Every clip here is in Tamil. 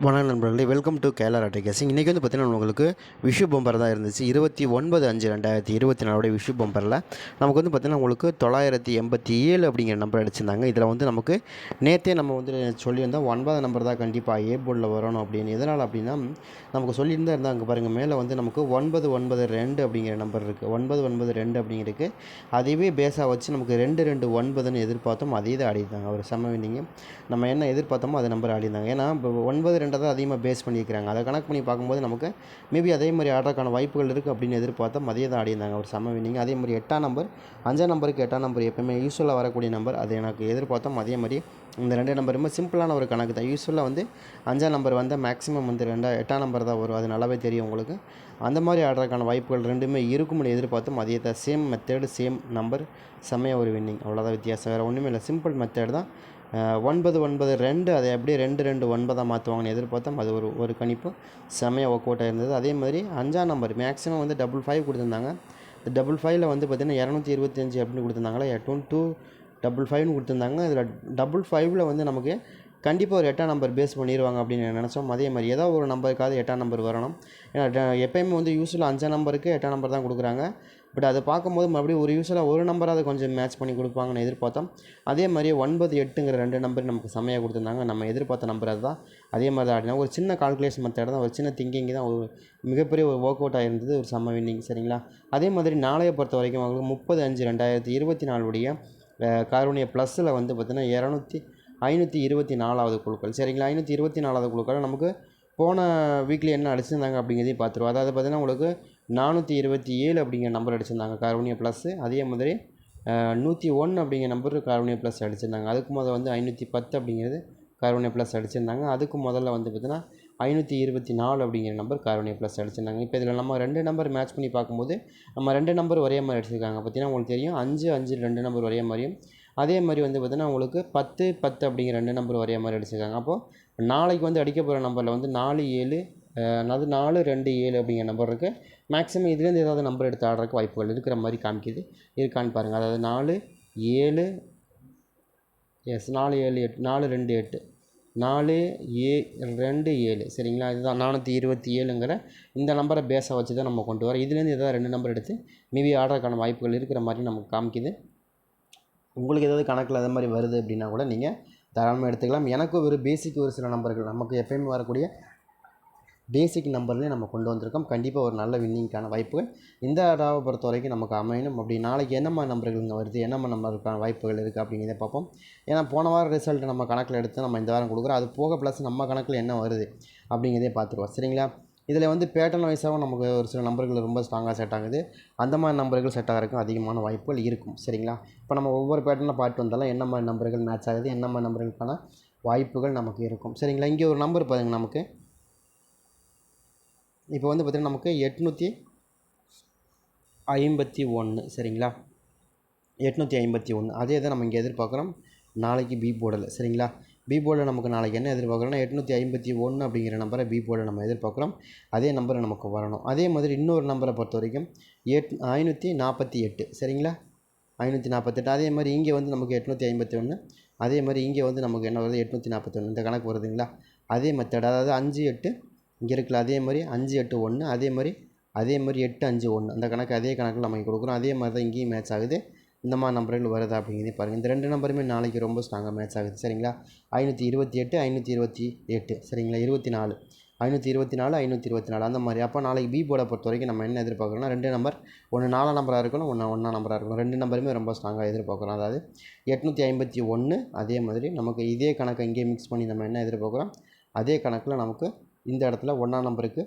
வணக்கம் நண்பர்களே வெல்கம் டு கேரளா ராட்டை கேசிங் இன்றைக்கி வந்து பார்த்தீங்கன்னா உங்களுக்கு விஷு பம்பர் தான் இருந்துச்சு. இருபத்தி ஒன்பது அஞ்சு ரெண்டாயிரத்தி இருபத்தி நாலுடைய விஷு பம்பரில் நமக்கு வந்து பார்த்திங்கன்னா உங்களுக்கு தொள்ளாயிரத்தி எண்பத்தி ஏழு அப்படிங்கிற நம்பர் அடிச்சிருந்தாங்க. இதில் வந்து நமக்கு நேற்றே நம்ம வந்து சொல்லியிருந்தோம். ஒன்பது நம்பர் தான் கண்டிப்பாக ஏ போர்டில் வரணும் அப்படின்னு. எதனால் அப்படின்னா நமக்கு சொல்லியிருந்தா இருந்தால் அங்கே பாருங்கள் மேலே வந்து நமக்கு ஒன்பது ஒன்பது ரெண்டு அப்படிங்கிற நம்பர் இருக்குது ஒன்பது ஒன்பது ரெண்டு அப்படிங்கிறதுக்கு அதையவே பேஸாக வச்சு நமக்கு ரெண்டு ரெண்டு ஒன்பதுன்னு எதிர்பார்த்தோம். அதே தான் ஆடிருந்தாங்க ஒரு செம்ம வின்னிங்க நம்ம என்ன எதிர்பார்த்தோமோ அது நம்பர் ஆடிருந்தாங்க ஏன்னா இப்போ ஒன்பது ரெண்டை தான் அதிகமாக பேஸ் பண்ணியிருக்கிறாங்க. அதை கணக்கு பண்ணி பார்க்கும்போது நமக்கு மேபி அதே மாதிரி ஆடுறதுக்கான வாய்ப்புகள் இருக்குது அப்படின்னு எதிர்பார்த்தோம் அதே தான் ஆடிருந்தாங்க ஒரு செம்ம வின்னிங் அதே மாதிரி எட்டாம் நம்பர் அஞ்சாம் நம்பருக்கு எட்டாம் நம்பர் எப்பவுமே யூஸ்ஃபுல்லாக வரக்கூடிய நம்பர் அது எனக்கு எதிர்பார்த்தோம் அதே மாதிரி இந்த ரெண்டு நம்பருமே சிம்பிளான ஒரு கணக்கு தான். யூஸ்ஃபுல்லாக வந்து அஞ்சாம் நம்பர் வந்து மேக்ஸிமம் வந்து ரெண்டா எட்டாம் நம்பர் தான் வரும். அது நல்லாவே தெரியும் உங்களுக்கு. அந்த மாதிரி ஆடுறதுக்கான வாய்ப்புகள் ரெண்டுமே இருக்கும்னு எதிர்பார்த்தோம் அதே தான் சேம் மெத்தேடு சேம் நம்பர் செம்மையாக ஒரு வின்னிங் அவ்வளோதான் வித்தியாசம். வேறு ஒன்றுமே இல்லை. சிம்பிள் மெத்தேடு தான் ஒன்பது ஒன்பது ரெண்டு அதை எப்படி ரெண்டு ரெண்டு ஒன்பதாக மாற்றுவாங்கன்னு எதிர்பார்த்தோம். அது ஒரு ஒரு கணிப்பு. செமையாக ஒர்க் இருந்தது அதே மாதிரி அஞ்சாம் நம்பர் மேக்ஸிமம் வந்து டபுள் ஃபைவ் கொடுத்துருந்தாங்க. இந்த டபுள் ஃபைவ்ல வந்து பார்த்திங்கன்னா இரநூத்தி இருபத்தஞ்சி அப்படின்னு கொடுத்துருந்தாங்களா? டூ டூ டபுள் ஃபைவ்னு கொடுத்துருந்தாங்க. இதில் டபுள் ஃபைவ்ல வந்து நமக்கு கண்டிப்பாக ஒரு எட்டாம் நம்பர் பேஸ் பண்ணிடுவாங்க அப்படின்னு நினச்சோம். அதே மாதிரி ஏதோ ஒரு நம்பருக்காவது எட்டாம் நம்பர் வரணும். ஏன்னா ட- எப்பயுமே வந்து யூஸ்ஃபுல்லாக அஞ்சாம் நம்பருக்கு எட்டாம் நம்பர் தான் கொடுக்குறாங்க. பட் அதை பார்க்கும்போது மறுபடியும் ஒரு யூஸ்வலாக ஒரு நம்பராவது கொஞ்சம் மேட்ச் பண்ணி கொடுப்பாங்கன்னு எதிர்பார்த்தோம். அதே மாதிரியே ஒன்பது எட்டுங்கிற ரெண்டு நம்பர் நமக்கு செம்மையாக கொடுத்துருந்தாங்க. நம்ம எதிர்பார்த்த நம்பர் அதுதான். அதே மாதிரி தான் ஆடினா ஒரு சின்ன கால்குலேஷன் மெத்தட் தான் ஒரு சின்ன திங்கிங் தான். ஒரு மிகப்பெரிய ஒரு ஒர்க் அவுட் ஆகிருந்தது ஒரு செம்ம வின்னிங் சரிங்களா? அதே மாதிரி நாளைய பொறுத்த வரைக்கும் அவங்களுக்கு முப்பது அஞ்சு ரெண்டாயிரத்தி இருபத்தி நாலுடைய காரூணிய ப்ளஸில் வந்து பார்த்திங்கன்னா இரநூத்தி ஐநூற்றி இருபத்தி நாலாவது குழுக்கள். சரிங்களா? ஐநூற்றி இருபத்தி நாலாவது குழுக்கள் நமக்கு போன வீக்லி என்ன அடிச்சிருந்தாங்க அப்படிங்கிறதையும் பார்த்துருவோம். அதாவது பார்த்திங்கன்னா உங்களுக்கு நானூற்றி இருபத்தி ஏழு அப்படிங்கிற நம்பர் அடிச்சிருந்தாங்க கார்போனியா ப்ளஸ்ஸு அதே மாதிரி நூற்றி ஒன்று அப்படிங்கிற நம்பர் கார்போனியா ப்ளஸ் அடிச்சிருந்தாங்க. அதுக்கு முதல்ல வந்து ஐநூற்றி பத்து அப்படிங்கிறது கார்பனியா ப்ளஸ் அடிச்சிருந்தாங்க. அதுக்கு முதல்ல வந்து பார்த்தீங்கன்னா ஐநூற்றி இருபத்தி நாலு அப்படிங்கிற நம்பர் கார்போனியா ப்ளஸ் அடிச்சிருந்தாங்க. இப்போ இதில் நம்ம ரெண்டு நம்பர் மேட்ச் பண்ணி பார்க்கும்போது நம்ம ரெண்டு நம்பர் ஒரே மாதிரி அடிச்சிருக்காங்க. பார்த்தீங்கன்னா உங்களுக்கு தெரியும் அஞ்சு அஞ்சு ரெண்டு நம்பர் ஒரே மாதிரியும். அதே மாதிரி வந்து பார்த்தீங்கன்னா உங்களுக்கு பத்து பத்து அப்படிங்கிற ரெண்டு நம்பர் ஒரே மாதிரி அடிச்சிருக்காங்க. அப்போது நாளைக்கு வந்து அடிக்க போகிற நம்பரில் வந்து நாலு ஏழு அதாவது நாலு ரெண்டு ஏழு அப்படிங்கிற நம்பர் இருக்குது மேக்ஸிமம் இதுலேருந்து ஏதாவது நம்பர் எடுத்து ஆடுறதுக்கு வாய்ப்புகள் இருக்கிற மாதிரி காமிக்குது. இருக்கான்னு பாருங்கள் அதாவது நாலு ஏழு எஸ் நாலு ஏழு எட்டு நாலு ரெண்டு எட்டு. நாலு ஏ ரெண்டு ஏழு. சரிங்களா? இதுதான் நானூற்றி இருபத்தி ஏழுங்கிற இந்த நம்பரை பேஸை வச்சு தான் நம்ம கொண்டு வரோம் இதுலேருந்து ஏதாவது ரெண்டு நம்பர் எடுத்து மேபி ஆடுறதுக்கான வாய்ப்புகள் இருக்கிற மாதிரி நமக்கு காமிக்குது. உங்களுக்கு ஏதாவது கணக்கில் அது மாதிரி வருது அப்படின்னா கூட நீங்கள் தாராளமாக எடுத்துக்கலாம். எனக்கும் ஒரு பேசிக் ஒரு சில நம்பர்கள் நமக்கு எப்பயுமே வரக்கூடிய பேசிக் நம்பர்லேயே நம்ம கொண்டு வந்திருக்கோம். கண்டிப்பாக ஒரு நல்ல வின்னிங்க்கான வாய்ப்புகள். இந்த டாவை பொறுத்த வரைக்கும் நமக்கு அமையணும். அப்படி நாளைக்கு என்னம்மா நம்பர்கள் இங்கே வருது? என்னம்மா நம்பருக்கான வாய்ப்புகள் இருக்குது அப்படிங்கிறத பார்ப்போம். ஏன்னா போன வாரம் ரிசல்ட் நம்ம கணக்கில் எடுத்து நம்ம இந்த வாரம் கொடுக்குறோம். அது போக ப்ளஸ் நம்ம கணக்கில் என்ன வருது அப்படிங்கிறதே பார்த்துருவோம். சரிங்களா? இதில் வந்து பேட்டர்ன் வைஸாகவும் நமக்கு ஒரு சில நம்பர்கள் ரொம்ப ஸ்ட்ராங்காக செட் ஆகுது. அந்த மாதிரி நம்பர்கள் செட் ஆகிறதுக்கும் அதிகமான வாய்ப்புகள் இருக்கும். சரிங்களா? இப்போ நம்ம ஒவ்வொரு பேட்டர்னில் பார்த்து வந்தாலும் என்ன மாதிரி நம்பர்கள் மேட்ச் ஆகுது? என்ன மாதிரி நம்பர்களுக்கான வாய்ப்புகள் நமக்கு இருக்கும். சரிங்களா? இங்கே ஒரு நம்பர் பாருங்க நமக்கு. இப்போ வந்து பார்த்திங்கன்னா நமக்கு எட்நூற்றி ஐம்பத்தி ஒன்று சரிங்களா? எட்நூற்றி ஐம்பத்தி ஒன்று அதே தான் நம்ம இங்கே எதிர்பார்க்குறோம். நாளைக்கு பி போர்டில் சரிங்களா? பி போர்டில் நமக்கு நாளைக்கு என்ன எதிர்பார்க்குறோம்னா எட்நூற்றி ஐம்பத்தி ஒன்று அப்படிங்கிற நம்பரை பி போர்டில் நம்ம எதிர்பார்க்குறோம். அதே நம்பரை நமக்கு வரணும். அதே மாதிரி இன்னொரு நம்பரை பொறுத்த வரைக்கும் எட் ஐநூற்றி நாற்பத்தி எட்டு சரிங்களா? ஐநூற்றி நாற்பத்தெட்டு அதே மாதிரி இங்கே வந்து நமக்கு எட்நூற்றி ஐம்பத்தி ஒன்று அதே மாதிரி இங்கே வந்து நமக்கு என்ன வருது? எட்நூற்றி நாற்பத்தி ஒன்று இந்த கணக்கு வருதுங்களா? அதே மெத்தட் அதாவது அஞ்சு எட்டு இங்கே இருக்குல்ல அதே மாதிரி அஞ்சு எட்டு ஒன்று அதே மாதிரி அதே மாதிரி எட்டு அஞ்சு ஒன்று. அந்த கணக்கு அதே கணக்கில் நம்ம இங்கே கொடுக்குறோம். அதே மாதிரி தான் இங்கேயும் மேட்ச் ஆகுது. இந்த மாதிரி நம்பர்கள் வருதா அப்படிங்கிறதே பாருங்கள் இந்த ரெண்டு நம்பருமே நாளைக்கு ரொம்ப ஸ்ட்ராங்காக மேட்ச் ஆகுது. சரிங்களா? ஐநூற்றி இருபத்தி எட்டு ஐநூற்றி இருபத்தி எட்டு. சரிங்களா? இருபத்தி நாலு. ஐநூற்றி இருபத்தி நாலு ஐநூற்றி இருபத்தி நாலு. அந்த மாதிரி. அப்போ நாளைக்கு பி போர்டை பொறுத்த வரைக்கும் நம்ம என்ன எதிர்பார்க்குறோம்னா ரெண்டு நம்பர் ஒன்று நாலாம் நம்பராக இருக்கணும் ஒன்று ஒன்றா நம்பராக இருக்கணும். ரெண்டு நம்பருமே ரொம்ப ஸ்ட்ராங்காக எதிர்பார்க்குறோம். அதாவது எட்நூற்றி ஐம்பத்தி ஒன்று அதே மாதிரி நமக்கு இதே கணக்கை இங்கே மிக்ஸ் பண்ணி நம்ம என்ன எதிர்பார்க்குறோம்? அதே கணக்கில் நமக்கு இந்த இடத்துல ஒன்றாம் நம்பருக்கு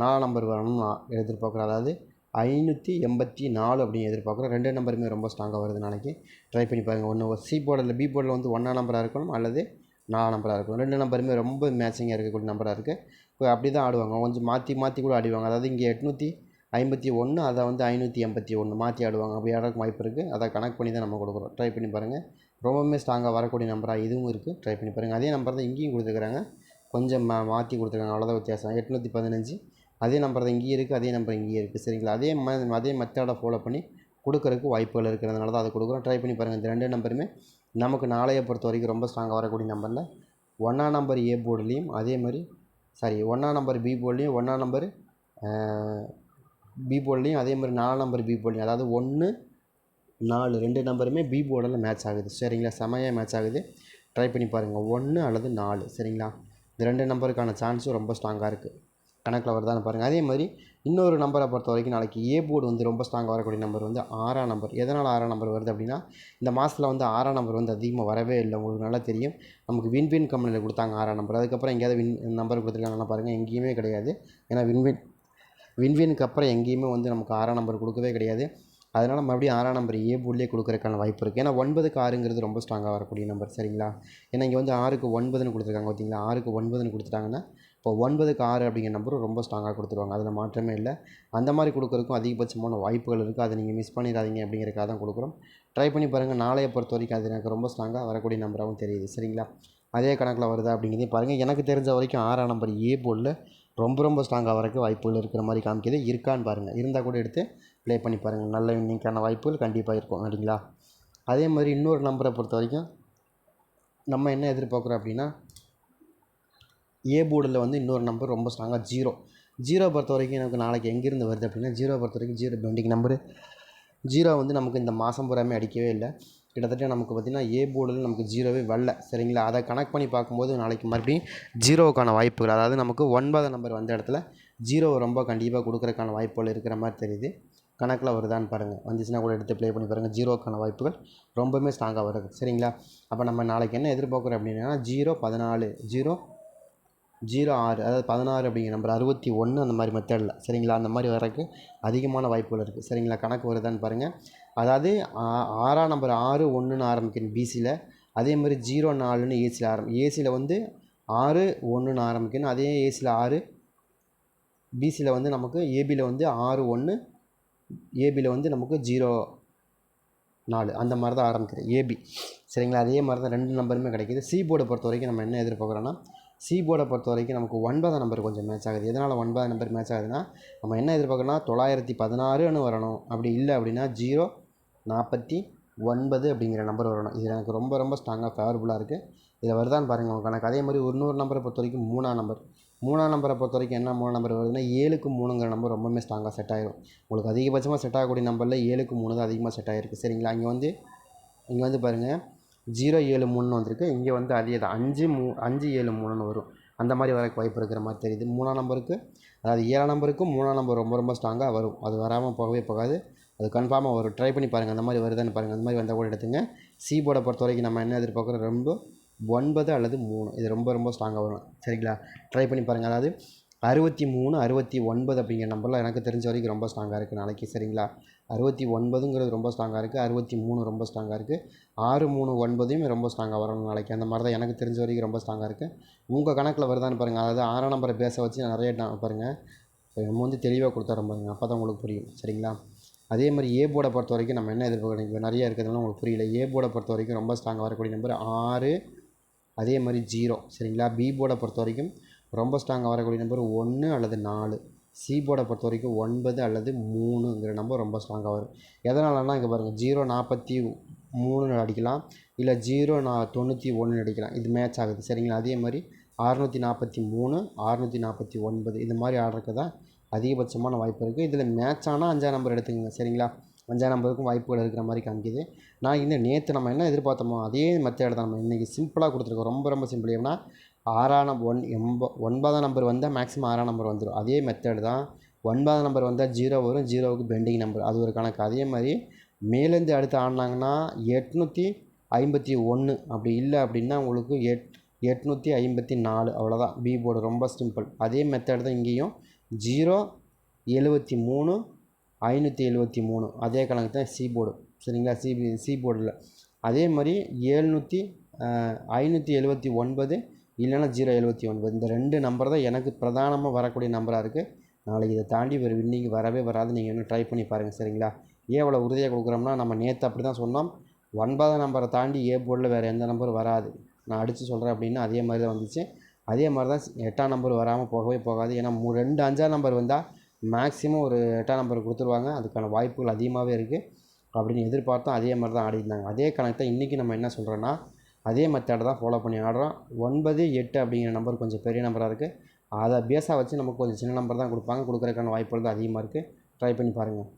நாலாம் நம்பர் வரணும்னு நான் எதிர்பார்க்குறேன். அதாவது ஐநூற்றி எண்பத்தி நாலு அப்படின்னு எதிர்பார்க்குறோம் ரெண்டு நம்பருமே ரொம்ப ஸ்ட்ராங்காக வருது நாளைக்கு ட்ரை பண்ணி பாருங்கள் ஒன்று சி போர்டில் பி போர்டில் வந்து ஒன்றாம் நம்பராக இருக்கணும் அல்லது நாலாம் நம்பராக இருக்கணும். ரெண்டு நம்பருமே ரொம்ப மேட்சிங்காக இருக்கக்கூடிய நம்பராக இருக்குது இப்போ அப்படி தான் ஆடுவாங்க கொஞ்சம் மாற்றி மாற்றி கூட ஆடுவாங்க. அதாவது இங்கே எட்நூற்றி ஐம்பத்தி ஒன்று அதை வந்து ஐநூற்றி எண்பத்தி ஒன்று மாற்றி ஆடுவாங்க. அப்படி ஆடுறதுக்கு வாய்ப்பு இருக்குது அதை கணக்கு பண்ணி தான் நம்ம கொடுக்குறோம். ட்ரை பண்ணி பாருங்கள் ரொம்பவுமே ஸ்ட்ராங்காக வரக்கூடிய நம்பராக இதுவும் இருக்குது ட்ரை பண்ணி பாருங்கள் அதே நம்பர் தான் இங்கேயும் கொடுத்துருக்குறாங்க. கொஞ்சம் மா மாற்றி கொடுத்துருக்காங்க. அவ்வளோதான் வித்தியாசம். எட்நூற்றி பதினஞ்சு. அதே நம்பர் தான் இங்கேயும் இருக்குது அதே நம்பர் இங்கேயும் இருக்குது சரிங்களா? அதே ம அதே மெத்தடை ஃபாலோ பண்ணி கொடுக்குறதுக்கு வாய்ப்புகள் இருக்கிறதுனால தான் அதை கொடுக்குறோம். ட்ரை பண்ணி பாருங்கள் இந்த ரெண்டு நம்பருமே நமக்கு நாளைய பொறுத்த வரைக்கும் ரொம்ப ஸ்ட்ராங்காக வரக்கூடிய நம்பரில் ஒன்றாம் நம்பர் ஏ போர்டுலேயும் அதே மாதிரி சாரி ஒன்றாம் நம்பர் பி போர்டுலேயும் ஒன்றாம் நம்பர் பி போர்டுலேயும் அதே மாதிரி நாலாம் நம்பர் பி போர்டுலையும் அதாவது ஒன்று நாலு ரெண்டு நம்பருமே பி போர்டில் மேட்ச் ஆகுது. சரிங்களா? செமையாக மேட்ச் ஆகுது. ட்ரை பண்ணி பாருங்கள் ஒன்று அல்லது நாலு. சரிங்களா? இந்த ரெண்டு நம்பருக்கான சான்ஸும் ரொம்ப ஸ்ட்ராங்காக இருக்குது கணக்கில் வருதான்னு பாருங்கள் அதே மாதிரி இன்னொரு நம்பரை பொறுத்த வரைக்கும் நாளைக்கு ஏ போர்டு வந்து ரொம்ப ஸ்ட்ராங்காக வரக்கூடிய நம்பர் வந்து ஆறாம் நம்பர். எதனால் ஆறாம் நம்பர் வருது அப்படின்னா இந்த மாதத்தில் வந்து ஆறாம் நம்பர் வந்து அதிகமாக வரவே இல்லை. உங்களுக்கு நல்லா தெரியும். நமக்கு வின்வின் கம்பெனியில் கொடுத்தாங்க ஆறாம் நம்பர். அதுக்கப்புறம் எங்கேயாவது வின் நம்பர் கொடுத்துருக்காங்கன்னா பாருங்கள் எங்கேயுமே கிடையாது. ஏன்னா வின்வின் வின்வினுக்கு அப்புறம் எங்கேயுமே வந்து நமக்கு ஆறாம் நம்பர் கொடுக்கவே கிடையாது. அதனால் மறுபடியும் ஆறாம் நம்பர் ஏ போர்ட்லேயே கொடுக்குறதுக்கான வாய்ப்பு இருக்குது ஏன்னா ஒன்பதுக்கு ஆறுங்கிறது ரொம்ப ஸ்ட்ராங்காக வரக்கூடிய நம்பர் சரிங்களா? ஏன்னா இங்கே வந்து ஆறுக்கு ஒன்பதுன்னு கொடுத்துருக்காங்க பார்த்தீங்களா ஆறுக்கு ஒன்பதுன்னு கொடுத்துட்டாங்கன்னா இப்போ ஒன்பதுக்கு ஆறு அப்படிங்கிற நம்பரும் ரொம்ப ஸ்ட்ராங்காக கொடுத்துருவாங்க. அதில் மாற்றமே இல்லை. அந்த மாதிரி கொடுக்குறதுக்கும் அதிகபட்சமான வாய்ப்புகள் இருக்குது அதை நீங்கள் மிஸ் பண்ணிடாதீங்க அப்படிங்கிறக்காக தான் கொடுக்குறோம். ட்ரை பண்ணி பாருங்கள் நாளைய பொறுத்த வரைக்கும் அது எனக்கு ரொம்ப ஸ்ட்ராங்காக வரக்கூடிய நம்பராகவும் தெரியுது. சரிங்களா? அதே கணக்கில் வருதா அப்படிங்கிறதையும் பாருங்கள் எனக்கு தெரிஞ்ச வரைக்கும் ஆறாம் நம்பர் ஏ போர்டில் ரொம்ப ரொம்ப ஸ்ட்ராங்காக வரக்கு வாய்ப்புகள் இருக்கிற மாதிரி காமிக்கிது. இருக்கான்னு பாருங்கள் இருந்தால் கூட எடுத்து ப்ளே பண்ணி பாருங்கள். நல்ல இன்னைக்கான வாய்ப்புகள் கண்டிப்பாக இருக்கும். சரிங்களா? அதே மாதிரி இன்னொரு நம்பரை பொறுத்த வரைக்கும் நம்ம என்ன எதிர்பார்க்குறோம் அப்படின்னா ஏ போர்டில் வந்து இன்னொரு நம்பர் ரொம்ப ஸ்ட்ராங்காக ஜீரோ ஜீரோ பொறுத்த வரைக்கும் எனக்கு நாளைக்கு எங்கேருந்து வருது அப்படின்னா ஜீரோ பொறுத்த வரைக்கும் ஜீரோ பெண்டிங் நம்பரு ஜீரோ வந்து நமக்கு இந்த மாதம் பூராமே அடிக்கவே இல்லை. கிட்டத்தட்ட நமக்கு பார்த்திங்கன்னா ஏ போர்டில் நமக்கு ஜீரோவே வரல. சரிங்களா? அதை கனெக்ட் பண்ணி பார்க்கும்போது நாளைக்கு மறுபடியும் ஜீரோவுக்கான வாய்ப்புகள் அதாவது நமக்கு ஒன்பதாம் நம்பர் வந்த இடத்துல ஜீரோவை ரொம்ப கண்டிப்பாக கொடுக்குறதுக்கான வாய்ப்புகள் இருக்கிற மாதிரி தெரியுது. கணக்கில் வருதான்னு பாருங்கள் வந்துச்சுன்னா கூட எடுத்து ப்ளே பண்ணி பாருங்கள் ஜீரோக்கான வாய்ப்புகள் ரொம்பவுமே ஸ்ட்ராங்காக வருது. சரிங்களா? அப்போ நம்ம நாளைக்கு என்ன எதிர்பார்க்குறோம் அப்படின்னா ஜீரோ பதினாலு ஜீரோ ஜீரோ ஆறு அதாவது பதினாறு அப்படிங்கிற நம்பர் அறுபத்தி ஒன்று அந்த மாதிரி மெத்தடில் சரிங்களா? அந்த மாதிரி வரக்கு அதிகமான வாய்ப்புகள் இருக்குது சரிங்களா? கணக்கு வருதான்னு பாருங்கள் அதாவது ஆ- ஆறாம் நம்பர் ஆறு ஒன்றுன்னு ஆரம்பிக்கணும் பிசியில் அதே மாதிரி ஜீரோ நாலுன்னு ஏசியில் ஆரம்பி ஏசியில் வந்து ஆறு ஒன்றுன்னு ஆரம்பிக்கணும் அதே ஏசியில் ஆறு பிசியில் வந்து நமக்கு ஏபியில் வந்து ஆறு ஒன்று ஏபியில் வந்து நமக்கு ஜீரோ நாலு. அந்த மாதிரி தான் ஆரம்பிக்குது ஏபி சரிங்களா? அதே மாதிரி தான் ரெண்டு நம்பருமே கிடைக்கிது. சி போர்டை பொறுத்த வரைக்கும் நம்ம என்ன எதிர்பார்க்குறோன்னா சி போர்டை பொறுத்த வரைக்கும் நமக்கு ஒன்பதாம் நம்பர் கொஞ்சம் மேட்ச் ஆகுது. எதனால் ஒன்பதாம் நம்பர் மேட்ச் ஆகுதுன்னா நம்ம என்ன எதிர்பார்க்கணும்னா தொள்ளாயிரத்தி பதினாறுன்னு வரணும். அப்படி இல்லை அப்படின்னா ஜீரோ நாற்பத்தி ஒன்பது அப்படிங்கிற நம்பர் வரணும். இது எனக்கு ரொம்ப ரொம்ப ஸ்ட்ராங்காக ஃபேவரபுளாக இருக்குது இதில் வருதான்னு பாருங்கள் உங்கள் கணக்கு அதே மாதிரி ஒரு நூறு நம்பரை பொறுத்த வரைக்கும் மூணாம் நம்பர். மூணாம் நம்பரை பொறுத்த வரைக்கும் என்ன மூணாம் நம்பர் வருதுன்னா ஏழுக்கு மூணுங்கிற நம்பர் ரொம்பவுமே ஸ்ட்ராங்காக செட் ஆகிடும் உங்களுக்கு அதிகபட்சமாக செட் ஆகக்கூடிய நம்பரில் ஏழுக்கு மூணு தான் அதிகமாக செட் ஆகிருக்கு சரிங்களா? இங்கே வந்து இங்கே வந்து பாருங்கள் ஜீரோ ஏழு மூணுன்னு வந்திருக்கு. இங்கே வந்து அதே தான். அஞ்சு மூ அஞ்சு ஏழு மூணுன்னு வரும். அந்த மாதிரி வர வாய்ப்பு இருக்கிற மாதிரி தெரியுது. மூணாம் நம்பருக்கு அதாவது ஏழாம் நம்பருக்கும் மூணாம் நம்பர் ரொம்ப ரொம்ப ஸ்ட்ராங்காக வரும். அது வராமல் போகவே போகாது. அது கன்ஃபார்மாக வரும். ட்ரை பண்ணி பாருங்கள் அந்த மாதிரி வருதான்னு பாருங்கள் அந்த மாதிரி வந்தால் கூட எடுத்துங்க. சி போர்டை பொறுத்த வரைக்கும் நம்ம என்ன எதிர்பார்க்குறோம்? ரொம்ப ஒன்பது அல்லது மூணு. இது ரொம்ப ரொம்ப ஸ்ட்ராங்காக வரும். சரிங்களா? ட்ரை பண்ணி பாருங்கள் அதாவது அறுபத்தி மூணு அறுபத்தி ஒன்பது அப்படிங்கிற நம்பரில் எனக்கு தெரிஞ்ச வரைக்கும் ரொம்ப ஸ்ட்ராங்காக இருக்குது நாளைக்கு. சரிங்களா? அறுபத்தி ஒன்பதுங்கிறது ரொம்ப ஸ்ட்ராங்காக இருக்குது அறுபத்தி மூணு ரொம்ப ஸ்ட்ராங்காக இருக்குது ஆறு மூணு ஒன்பதையும் ரொம்ப ஸ்ட்ராங்காக வரணும் நாளைக்கு. அந்த மாதிரி தான் எனக்கு தெரிஞ்ச வரைக்கும் ரொம்ப ஸ்ட்ராங்காக இருக்குது உங்கள் கணக்கில் வருதான்னு பாருங்கள் அதாவது ஆறாம் நம்பரை பேச வச்சு நிறைய பாருங்கள் நம்ம வந்து தெளிவாக கொடுத்துறோம் பாருங்க. அப்போ தான் உங்களுக்கு புரியும். சரிங்களா? அதே மாதிரி ஏ போர்டை பொறுத்த வரைக்கும் நம்ம என்ன எதிர்பார்க்குறோம்? நிறைய இருக்கிறதுனால உங்களுக்கு புரியல. ஏ போர்டை பொறுத்த வரைக்கும் ரொம்ப ஸ்ட்ராங்காக வரக்கூடிய நம்பர் ஆறு அதே மாதிரி ஜீரோ சரிங்களா? பி போர்டை பொறுத்த வரைக்கும் ரொம்ப ஸ்ட்ராங்காக வரக்கூடிய நம்பர் ஒன்று அல்லது நாலு. சி போர்டை பொறுத்த வரைக்கும் ஒன்பது அல்லது மூணுங்கிற நம்பர் ரொம்ப ஸ்ட்ராங்காக வரும். எதனாலன்னா இங்கே பாருங்கள் ஜீரோ நாற்பத்தி மூணுன்னு அடிக்கலாம் இல்லை ஜீரோ நா தொண்ணூற்றி ஒன்று அடிக்கலாம். இது மேட்ச் ஆகுது சரிங்களா? அதே மாதிரி அறுநூற்றி நாற்பத்தி மூணு அறுநூற்றி நாற்பத்தி ஒன்பது இது மாதிரி ஆடுறதுக்கு தான் அதிகபட்சமான வாய்ப்பு இருக்குது இதில் மேட்ச் ஆனால் அஞ்சாம் நம்பர் எடுத்துக்கோங்க சரிங்களா? அஞ்சாயிரம் நம்பருக்கும் வாய்ப்புகள் இருக்கிற மாதிரி காமிக்குது. நான் இந்த நேற்று நம்ம என்ன எதிர்பார்த்தோமோ அதே மெத்தேட் தான் நம்ம இன்றைக்கி சிம்பிளாக கொடுத்துருக்கோம். ரொம்ப ரொம்ப சிம்பிள் ஏன்னா ஆறாம் நம்பர் ஒன் எம்ப ஒன்பதாம் நம்பர் வந்தால் மேக்ஸிமம் ஆறாம் நம்பர் வந்துடும் அதே மெத்தேடு தான் ஒன்பதாம் நம்பர் வந்தால் ஜீரோ வரும். ஜீரோவுக்கு பெண்டிங் நம்பர் அது ஒரு கணக்கு. அதே மாதிரி மேலேருந்து அடுத்து ஆடினாங்கன்னா எட்நூற்றி ஐம்பத்தி ஒன்று அப்படி இல்லை அப்படின்னா உங்களுக்கு எட் எட்நூற்றி ஐம்பத்தி நாலு. அவ்வளோதான் பி போர்டு ரொம்ப சிம்பிள் அதே மெத்தட் தான் இங்கேயும். ஜீரோ எழுபத்தி மூணு ஐநூற்றி எழுபத்தி மூணு. அதே கணக்கு தான் சி போர்டு சரிங்களா? சிபி சி போர்டில் அதே மாதிரி ஏழ்நூற்றி ஐநூற்றி எழுபத்தி ஒன்பது இல்லைன்னா ஜீரோ எழுபத்தி ஒன்பது. இந்த ரெண்டு நம்பர் தான் எனக்கு பிரதானமாக வரக்கூடிய நம்பராக இருக்குது நாளைக்கு இதை தாண்டி ஒரு வின்னிங் வரவே வராது. நீங்கள் இன்னும் ட்ரை பண்ணி பாருங்கள் சரிங்களா? ஏன் அவ்வளோ உறுதியாக கொடுக்குறோம்னா நம்ம நேற்று அப்படி தான் சொன்னோம். ஒன்பதாம் நம்பரை தாண்டி ஏ போர்டில் வேறு எந்த நம்பரும் வராது. நான் அடித்து சொல்கிறேன் அப்படின்னா அதே மாதிரி தான் வந்துச்சு. அதே மாதிரி தான் எட்டாம் நம்பர் வராமல் போகவே போகாது. ஏன்னா மூ ரெண்டு அஞ்சாம் நம்பர் வந்தால் மேக்ஸிமம் ஒரு எட்டாம் நம்பர் கொடுத்துருவாங்க. அதுக்கான வாய்ப்புகள் அதிகமாகவே இருக்குது அப்படின்னு எதிர்பார்த்தோம் அதே மாதிரி தான் ஆடிருந்தாங்க அதே கணக்கு தான் இன்றைக்கி நம்ம என்ன சொல்கிறோன்னா அதே மெத்தடை தான் ஃபாலோ பண்ணி ஆடுறோம். ஒன்பது எட்டு அப்படிங்கிற நம்பர் கொஞ்சம் பெரிய நம்பராக இருக்குது அதை பேஸாக வச்சு நமக்கு கொஞ்சம் சின்ன நம்பர் தான் கொடுப்பாங்க. கொடுக்குறதுக்கான வாய்ப்புகள் தான் அதிகமாக இருக்குது ட்ரை பண்ணி பாருங்கள்